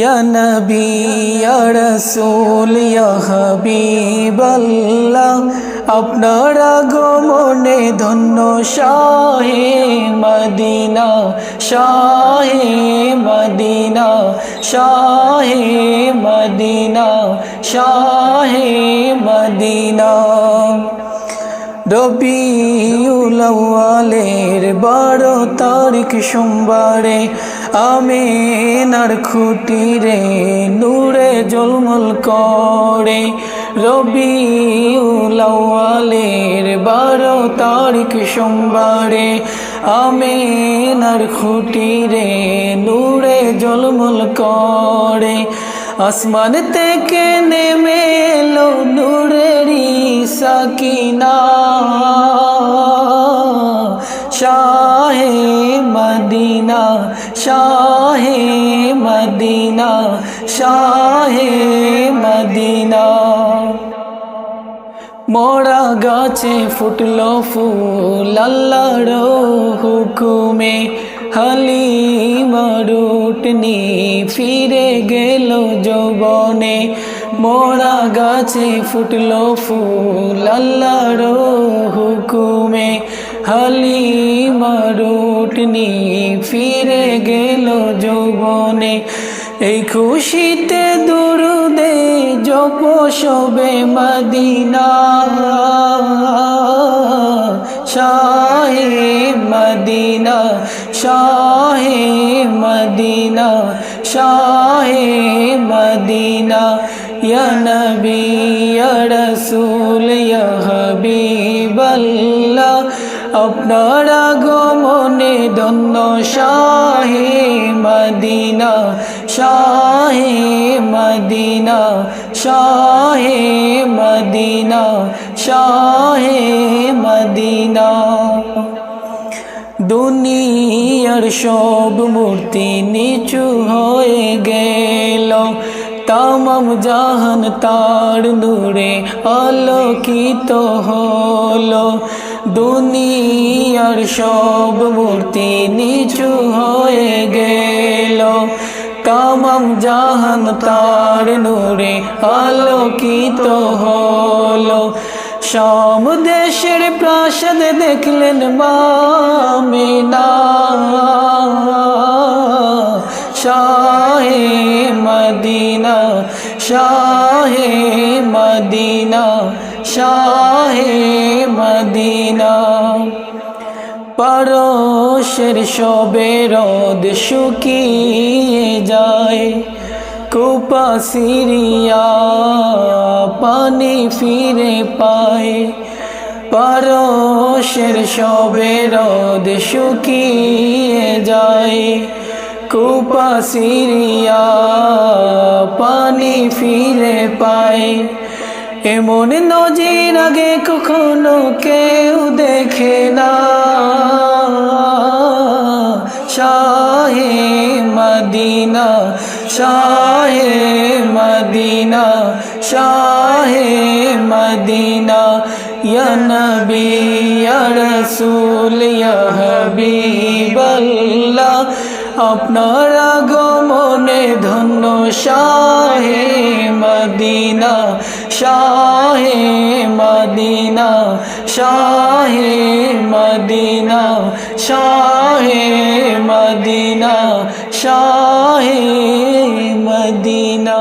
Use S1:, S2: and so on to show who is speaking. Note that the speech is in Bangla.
S1: ইয়া নবী, ইয়া রাসূল, ইয়া হাবিবাল্লাহ, আপনার আগমনে ধন্য শাহে মদিনা শাহে মদিনা শাহে মদিনা শাহে মদিনা। রবিউলের বারো তারিখ সোমবারে আমিনার খুঁটিরে নূরে জলমল করে। রবি রবিউলের বারো তারিখ সোমবারে আমিনার খুঁটিরে নূরে জলমল করে। আসমান থেকে নেমে এলো নূরেরি সাকিনা। শাহে মদিনা শাহে মদিনা। মরা গাছে ফুটলো ফুল, আল্লাহর হুকুমে হালিমারুটনি ফিরে গেল যৌবনে। মরা গাছে ফুটলো ফুল, আল্লাহর হুকুমে হালিমারুটনি ফিরে গেল যৌবনে। এই খুশিতে দুরুদে জপ শোবে মদিনা। শাহে মদিনা শাহে মদিনা শাহে মদিনা। ইয়া নবী, ইয়া রাসূল, ইয়া হাবিবাল্লাহ। আপনার আগমনে ধন্য শাহে মদিনা শাহে মদিনা শাহে মদিনা শাহে মদিনা। দুনিয়ার সব মূর্তি নিচু হয়ে গেল। তামাম জাহান তার নূরে আলোকিত হলো। দুনিয়ার সব মূর্তি নিচু হয়ে গেল। তামাম জাহান তার নূরে আলোকিত হলো। শাম দেশের প্রাসাদ দেখলেন মামিনা। শাহে মদিনা শাহে মদিনা। শাহে মদিনা। পরশের সবে রোদ শুকিয়ে যায়। কুপা সিরিয়া পানি ফিরে পায়। পরশের সবে রোদ শুকিয়ে যায়। কুপা সিরিয়া পানি ফিরে পায়। এমন নজির আগে কখনো কেউ দেখে না। শাহে মদিনা শাহে মদিনা শাহে মদিনা। ইয়া নবী, ইয়া রাসূল, ইয়া হাবিবাল্লাহ। আপনার আগমনে ধন্য শাহে মদিনা। শাহে মদিনা শাহে মদিনা শাহে মদিনা শাহে মদিনা।